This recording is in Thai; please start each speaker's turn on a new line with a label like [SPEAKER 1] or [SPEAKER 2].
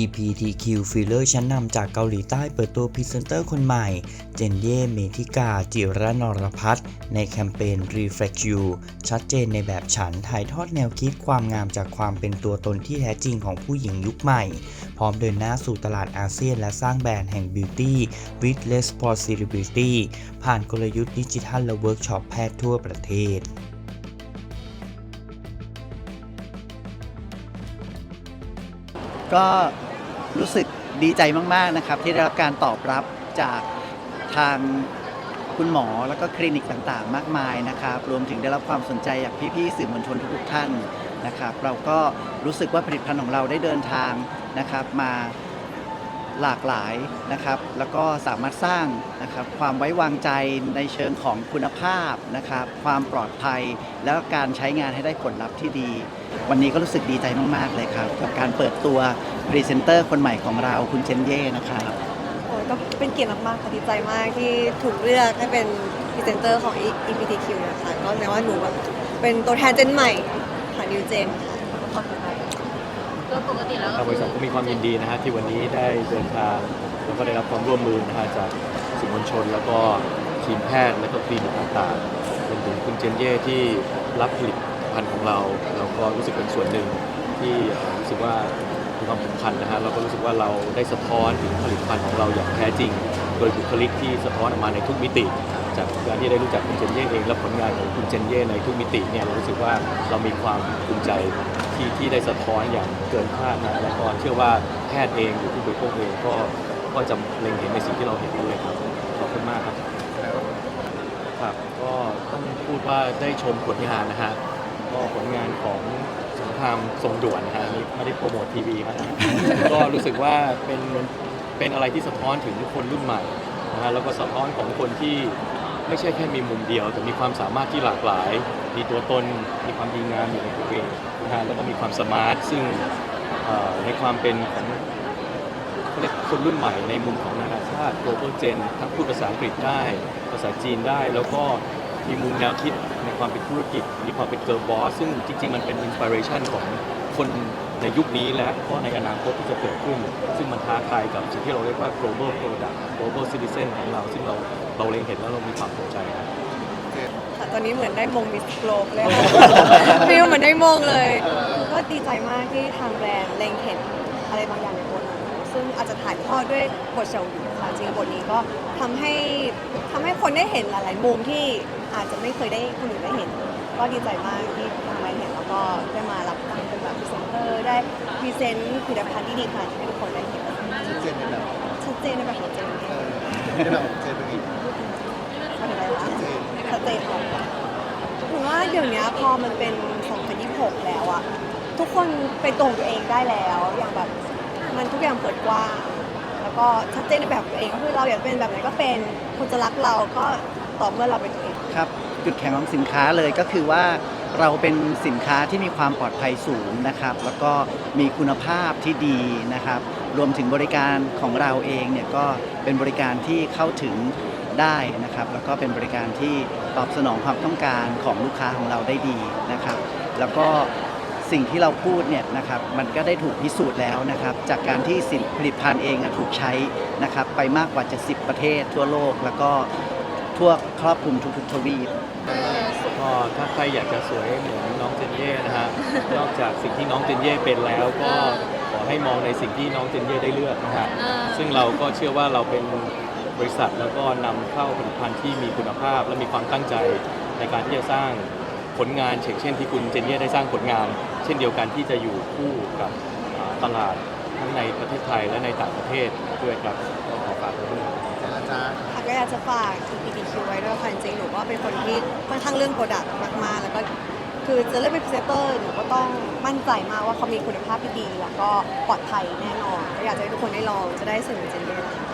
[SPEAKER 1] EPTQ Filler ชั้นนำจากเกาหลีใต้เปิดตัวพรีเซนเตอร์คนใหม่ เจนเย่ เมธิกา จิระนรพัฒน์ในแคมเปญ Reflect You ชัดเจนในแบบฉันถ่ายทอดแนวคิดความงามจากความเป็นตัวตนที่แท้จริงของผู้หญิงยุคใหม่ พร้อมเดินหน้าสู่ตลาดอาเซียนและสร้างแบรนด์แห่ง Beauty with Responsibility ผ่านกลยุทธ์ดิจิทัลและเวิร์กช็อปแพทย์ทั่วประเทศ
[SPEAKER 2] ก็ รู้สึกดีใจมาก ๆ นะครับ ที่ได้รับการตอบรับจากทางคุณหมอแล้วก็คลินิกต่างๆ มากมายนะครับ รวมถึงได้รับความสนใจจากพี่ๆสื่อมวลชนทุกๆท่านนะครับ เราก็รู้สึกว่าผลิตภัณฑ์ของเราได้เดินทางนะครับ มา หลากหลายนะครับ แล้วก็สามารถสร้างนะครับความไว้วางใจในเชิงของคุณภาพนะครับ ความปลอดภัย แล้วการใช้งานให้ได้ผลลัพธ์ที่ดี วันนี้ก็รู้สึกดีใจมาก ๆ เลยครับ กับการเปิดตัวพรีเซนเตอร์คนใหม่ของเราคุณเจนเย่นะครับ
[SPEAKER 3] โอ้ยก็เป็นเกียรติมากๆค่ะดีใจมากที่ถูกเลือกให้เป็นพรีเซนเตอร์ของ EPTQ นะคะก็แปลว่าหนูแบบเป็นตัวแทนเจนใหม่ค่ะนิวเจนค่ะขอบคุณ
[SPEAKER 4] ดยปกติแล้ว
[SPEAKER 5] ทางบริษัทก็มีความยินดีนะฮะที่วันนี้ได้เดินทางแล้วก็ได้รับความร่วมมือนะฮะจากสื่อมวลชน แล้วก็ทีมแพทย์และก็คลินิกต่างๆรวมถึงคุณเจนเย่ที่รับผลิตภัณฑ์ของเราเราก็รู้สึกเป็นส่วนหนึ่งที่เอ่อรู้สึกว่า มีความสำคัญนะฮะเราก็รู้สึกว่าเราได้สะท้อนถึงผลิตภัณฑ์ของเราอย่างแท้จริง โดยบุคลิกที่สะท้อนออกมาในทุกมิติ จากการที่ได้รู้จักคุณเจนเย่เองและผลงานของคุณเจนเย่ในทุกมิติเนี่ยเรารู้สึกว่าเรามีความภูมิใจที่ที่ได้สะท้อนอย่างเกินคาดนะแล้วก็เชื่อว่าแพทย์เองหรือผู้บริโภคเองก็ก็จะเล็งเห็นในสิ่งที่เราเห็นด้วยครับขอบคุณมากครับครับก็ต้องพูดว่าได้ชมผลงานนะฮะก็ผลงานของ ครามทรงด่วนนะฮะอันนี่ไม่ได้โปรโมททีวีครับ ก็รู้สึกว่าเป็นเป็นอะไรที่สะท้อนถึงคนรุ่นใหม่นะฮะแล้วก็สะท้อนของคนที่ไม่ใช่แค่มีมุมเดียว แต่มีความสามารถที่หลากหลาย มีตัวตนมีความดีงามอยู่ในตัวเองนะฮะแล้วก็มีความสมาร์ทซึ่งเอ่อในความเป็นของเขาเรียกคนรุ่นใหม่ในมุมของนานาชาติ global gen ทั้งพูดภาษาอังกฤษได้ ภาษาจีนได้ แล้วก็มีมุมแนวคิด ความเป็นธุรกิจ มีความเป็น girl boss ซึ่งจริง ๆ มันเป็นอินสปิเรชันของคนในยุคนี้และก็ในอนาคตที่จะเกิดขึ้น ซึ่งมันท้าทายกับสิ่งที่เราเรียกว่า global product global citizen ของเรา ซึ่งเราเราเล็งเห็นแล้วเรามีความสนใจครับ
[SPEAKER 3] ค่ะตอนนี้เหมือนได้มงมิสโกลบเลยค่ะฟิลเหมือนได้มงเลย ก็ดีใจมากที่ทางแบรนด์เล็งเห็นอะไรบางอย่างในตัวหนู ซึ่งอาจจะถ่ายทอดด้วยบทเฉลีค่ะจริงๆบทนี้ก็ทำให้ทำให้คนได้เห็นหลายๆมุมที่อาจจะไม่เคยได้คนอื่นได้เห็น ก็ดีใจมากที่ทางแบรนด์เห็นแล้วก็ได้มารับตังเป็นแบบพรีเซนเตอร์ได้พรีเซนต์ผลิตภัณฑ์ที่ดีขนาดนี้ให้ทุกคนได้เห็น
[SPEAKER 6] ชัดเจนในแบบ
[SPEAKER 3] ชัดเจนในแบบของเจน
[SPEAKER 6] เออในแบบเจนเป็นอีก
[SPEAKER 3] เขาถึงอะไรวะ
[SPEAKER 6] ชัดเจน
[SPEAKER 3] ชัดเจนค่ะถึงว่าเดี๋ยวนี้พอมันเป็น 2026 แล้วอะทุกคนเป็นตัวของตัวเองได้แล้ว อย่างแบบ มันทุกอย่างเปิดกว้าง แล้วก็ชัดเจนในแบบของตัวเองก็คือเราอยากเป็นแบบไหนก็เป็นคนจะรักเราก็ต่อเมื่อเราเป็นตัวเอง
[SPEAKER 2] ครับจุดแข็งของสินค้าเลยก็คือว่าเราเป็นสินค้าที่มีความปลอดภัยสูงนะครับ แล้วก็มีคุณภาพที่ดีนะครับ รวมถึงบริการของเราเองเนี่ยก็เป็นบริการที่เข้าถึงได้นะครับ แล้วก็เป็นบริการที่ตอบสนองความต้องการของลูกค้าของเราได้ดีนะครับ แล้วก็ สิ่งที่เราพูดเนี่ยนะครับมันก็ได้ถูกพิสูจน์แล้วนะครับจากการที่สินผลิตภัณฑ์เองอะถูกใช้นะครับไปมากกว่า 70 ประเทศทั่วโลก แล้วก็ทั่วครอบคลุมทุกๆทวีป
[SPEAKER 5] ก็ถ้าใครอยากจะสวยเหมือนน้องเจนเย่นะฮะนอกจากสิ่งที่น้องเจนเย่เป็นแล้วก็ขอให้มองในสิ่งที่น้องเจนเย่ได้เลือกนะฮะ
[SPEAKER 4] เออ
[SPEAKER 5] ซึ่งเราก็เชื่อว่าเราเป็นบริษัทแล้วก็นำเข้าผลิตภัณฑ์ที่มีคุณภาพ และมีความตั้งใจในการที่จะสร้าง ผลงานเช่นเช่นที่คุณเจนเย่ได้สร้างผลงาน เช่นเดียวกันที่จะอยู่คู่กับอ่าตลาดทั้งในประเทศไทยและในต่างประเทศด้วยครับก็ขอฝากไว้ด้วย
[SPEAKER 6] แต่ละจ้า
[SPEAKER 3] ค่ะก็อยากจะฝาก TPDQ ไว้ด้วยค่ะจริงๆหนูก็เป็นคนที่ค่อนข้างเรื่องโปรดักต์มากๆแล้วก็คือจะเลือกเป็นพรีเซนเตอร์หนูก็ต้องมั่นใจมากว่าเขามีคุณภาพที่ดี แล้วก็ปลอดภัยแน่นอนก็อยากจะให้ทุกคนได้ลองจะได้สื่อเจนเย่นะคะ